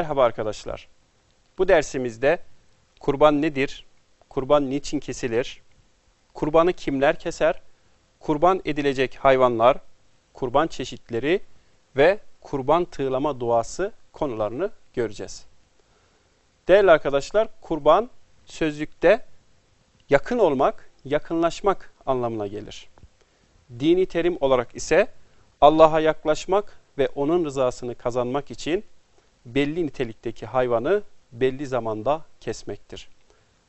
Merhaba arkadaşlar. Bu dersimizde kurban nedir? Kurban niçin kesilir? Kurbanı kimler keser? Kurban edilecek hayvanlar, kurban çeşitleri ve kurban tığlama duası konularını göreceğiz. Değerli arkadaşlar, kurban sözlükte yakın olmak, yakınlaşmak anlamına gelir. Dini terim olarak ise Allah'a yaklaşmak ve onun rızasını kazanmak için belli nitelikteki hayvanı belli zamanda kesmektir.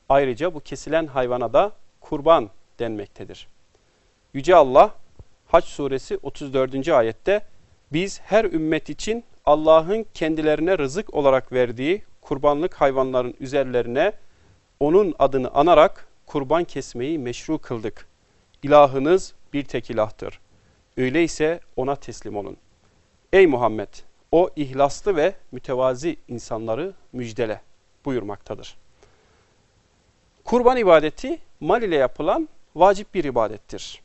Ayrıca bu kesilen hayvana da kurban denmektedir. Yüce Allah Haç suresi 34. ayette biz her ümmet için Allah'ın kendilerine rızık olarak verdiği kurbanlık hayvanların üzerlerine onun adını anarak kurban kesmeyi meşru kıldık. İlahınız bir tek ilahtır. Öyleyse ona teslim olun. Ey Muhammed! O ihlaslı ve mütevazi insanları müjdele buyurmaktadır. Kurban ibadeti mal ile yapılan vacip bir ibadettir.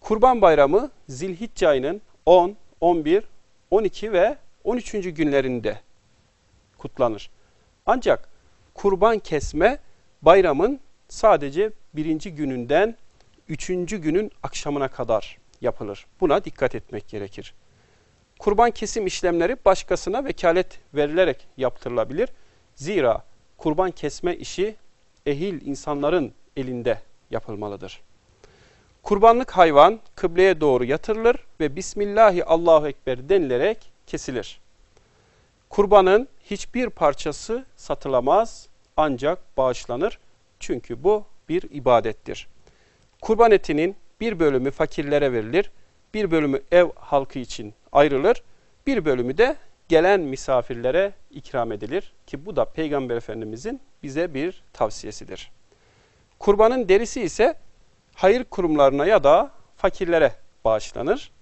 Kurban bayramı Zilhicce ayının 10, 11, 12 ve 13. günlerinde kutlanır. Ancak kurban kesme bayramın sadece birinci gününden üçüncü günün akşamına kadar yapılır. Buna dikkat etmek gerekir. Kurban kesim işlemleri başkasına vekalet verilerek yaptırılabilir. Zira kurban kesme işi ehil insanların elinde yapılmalıdır. Kurbanlık hayvan kıbleye doğru yatırılır ve Bismillahi Allahu Ekber denilerek kesilir. Kurbanın hiçbir parçası satılamaz ancak bağışlanır. Çünkü bu bir ibadettir. Kurban etinin bir bölümü fakirlere verilir, bir bölümü ev halkı için ayrılır, bir bölümü de gelen misafirlere ikram edilir ki bu da Peygamber Efendimizin bize bir tavsiyesidir. Kurbanın derisi ise hayır kurumlarına ya da fakirlere bağışlanır.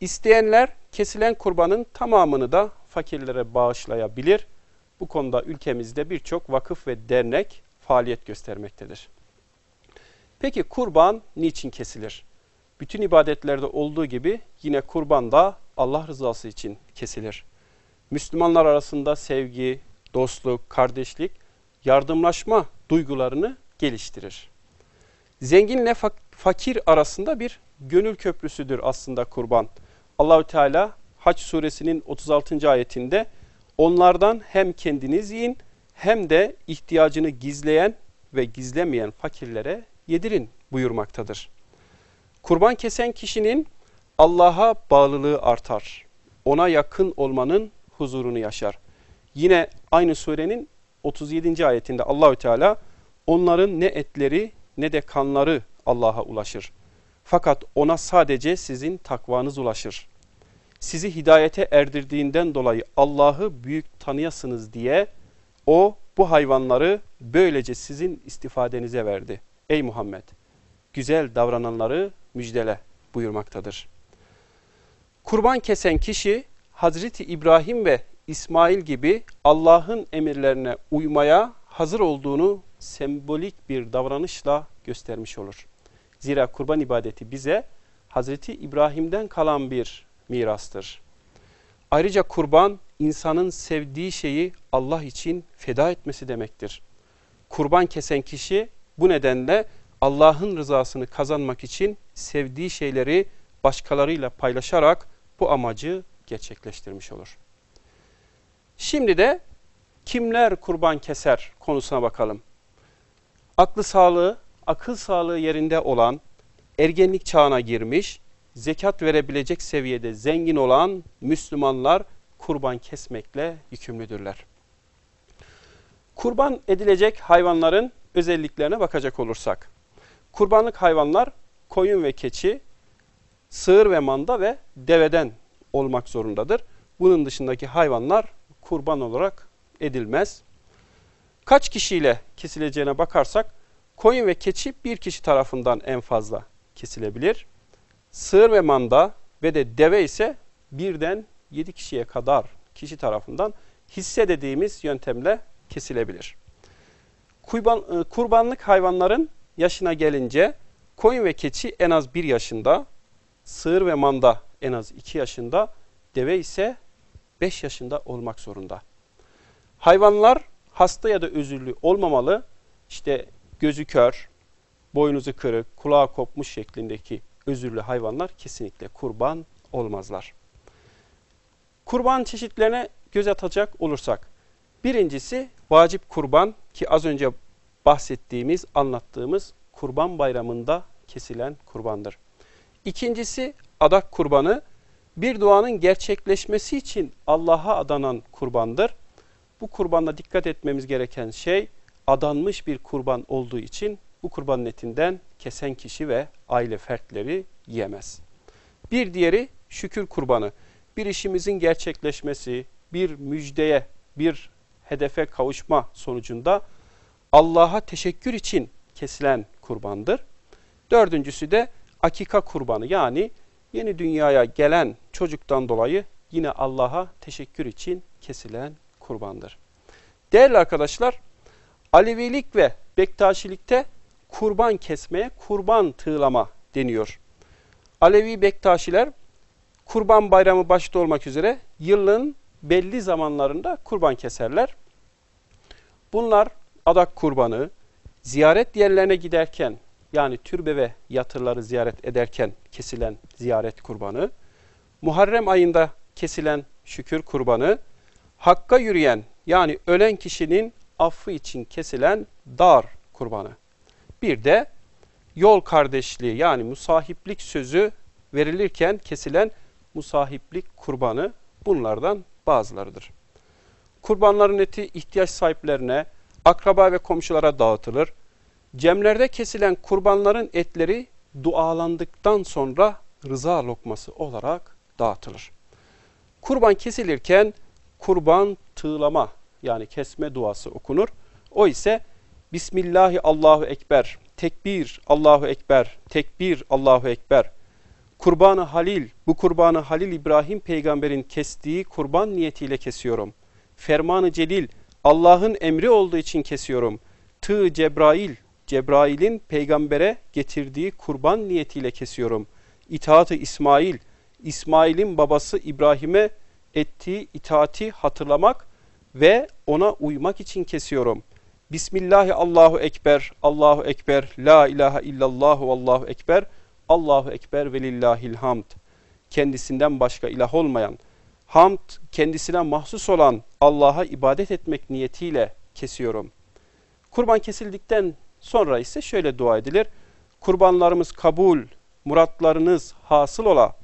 İsteyenler kesilen kurbanın tamamını da fakirlere bağışlayabilir. Bu konuda ülkemizde birçok vakıf ve dernek faaliyet göstermektedir. Peki kurban niçin kesilir? Bütün ibadetlerde olduğu gibi yine kurban da Allah rızası için kesilir. Müslümanlar arasında sevgi, dostluk, kardeşlik, yardımlaşma duygularını geliştirir. Zenginle fakir arasında bir gönül köprüsüdür aslında kurban. Allahü Teala Haç suresinin 36. ayetinde onlardan hem kendiniz yiyin hem de ihtiyacını gizleyen ve gizlemeyen fakirlere yedirin buyurmaktadır. Kurban kesen kişinin Allah'a bağlılığı artar. Ona yakın olmanın huzurunu yaşar. Yine aynı surenin 37. ayetinde Allahü Teala onların ne etleri ne de kanları Allah'a ulaşır. Fakat ona sadece sizin takvanız ulaşır. Sizi hidayete erdirdiğinden dolayı Allah'ı büyük tanıyasınız diye o bu hayvanları böylece sizin istifadenize verdi. Ey Muhammed! Güzel davrananları müjdele buyurmaktadır. Kurban kesen kişi Hazreti İbrahim ve İsmail gibi Allah'ın emirlerine uymaya hazır olduğunu sembolik bir davranışla göstermiş olur. Zira kurban ibadeti bize Hazreti İbrahim'den kalan bir mirastır. Ayrıca kurban insanın sevdiği şeyi Allah için feda etmesi demektir. Kurban kesen kişi bu nedenle Allah'ın rızasını kazanmak için sevdiği şeyleri başkalarıyla paylaşarak bu amacı gerçekleştirmiş olur. Şimdi de kimler kurban keser konusuna bakalım. Aklı sağlığı, akıl sağlığı yerinde olan, ergenlik çağına girmiş, zekat verebilecek seviyede zengin olan Müslümanlar kurban kesmekle yükümlüdürler. Kurban edilecek hayvanların özelliklerine bakacak olursak, kurbanlık hayvanlar koyun ve keçi, sığır ve manda ve deveden olmak zorundadır. Bunun dışındaki hayvanlar kurban olarak edilmez. Kaç kişiyle kesileceğine bakarsak koyun ve keçi bir kişi tarafından en fazla kesilebilir. Sığır ve manda ve de deve ise birden yedi kişiye kadar kişi tarafından hisse dediğimiz yöntemle kesilebilir. Kurban, e, kurbanlık hayvanların yaşına gelince koyun ve keçi en az bir yaşında, sığır ve manda en az iki yaşında, deve ise beş yaşında olmak zorunda. Hayvanlar hasta ya da özürlü olmamalı. İşte gözü kör, boynuzu kırık, kulağı kopmuş şeklindeki özürlü hayvanlar kesinlikle kurban olmazlar. Kurban çeşitlerine göz atacak olursak, birincisi vacip kurban ki az önce bahsettiğimiz, anlattığımız kurban bayramında kesilen kurbandır. İkincisi adak kurbanı, bir duanın gerçekleşmesi için Allah'a adanan kurbandır. Bu kurbanda dikkat etmemiz gereken şey adanmış bir kurban olduğu için bu kurbanın etinden kesen kişi ve aile fertleri yiyemez. Bir diğeri şükür kurbanı. Bir işimizin gerçekleşmesi, bir müjdeye, bir hedefe kavuşma sonucunda Allah'a teşekkür için kesilen kurbandır. Dördüncüsü de akika kurbanı yani yeni dünyaya gelen çocuktan dolayı yine Allah'a teşekkür için kesilen kurbandır. Değerli arkadaşlar, Alevilik ve Bektaşilikte kurban kesmeye kurban tığlama deniyor. Alevi Bektaşiler kurban bayramı başta olmak üzere yılın belli zamanlarında kurban keserler. Bunlar adak kurbanı, ziyaret yerlerine giderken yani türbe ve yatırları ziyaret ederken kesilen ziyaret kurbanı, Muharrem ayında kesilen şükür kurbanı, Hakka yürüyen yani ölen kişinin affı için kesilen dar kurbanı. Bir de yol kardeşliği yani musahiplik sözü verilirken kesilen musahiplik kurbanı bunlardan bazılarıdır. Kurbanların eti ihtiyaç sahiplerine, akraba ve komşulara dağıtılır. Cemlerde kesilen kurbanların etleri dualandıktan sonra rıza lokması olarak dağıtılır. Kurban kesilirken kurban tığlama yani kesme duası okunur. O ise Bismillahi Allahu Ekber, tekbir Allahu Ekber, tekbir Allahu Ekber. Kurbanı Halil, bu kurbanı Halil İbrahim peygamberin kestiği kurban niyetiyle kesiyorum. Fermanı Celil, Allah'ın emri olduğu için kesiyorum. Tığ Cebrail, Cebrail'in peygambere getirdiği kurban niyetiyle kesiyorum. İtaatı İsmail, İsmail'in babası İbrahim'e ettiği itaati hatırlamak ve ona uymak için kesiyorum. Bismillahi Allahu Ekber, Allahu Ekber, La ilahe illallah Allahu Ekber, Allahu Ekber ve lillahil hamd. Kendisinden başka ilah olmayan, hamd kendisine mahsus olan Allah'a ibadet etmek niyetiyle kesiyorum. Kurban kesildikten sonra ise şöyle dua edilir. Kurbanlarımız kabul, muratlarınız hasıl ola,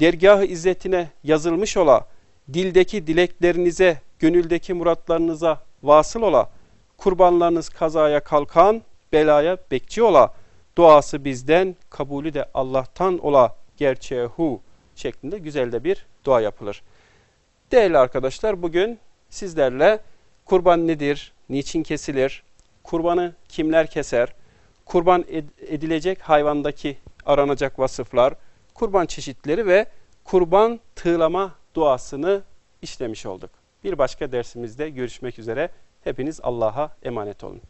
dergah-ı izzetine yazılmış ola, dildeki dileklerinize, gönüldeki muratlarınıza vasıl ola, kurbanlarınız kazaya kalkan, belaya bekçi ola, duası bizden, kabulü de Allah'tan ola, gerçeğe hu şeklinde güzel de bir dua yapılır. Değerli arkadaşlar bugün sizlerle kurban nedir, niçin kesilir, kurbanı kimler keser, kurban edilecek hayvandaki aranacak vasıflar, kurban çeşitleri ve kurban tığlama duasını işlemiş olduk. Bir başka dersimizde görüşmek üzere. Hepiniz Allah'a emanet olun.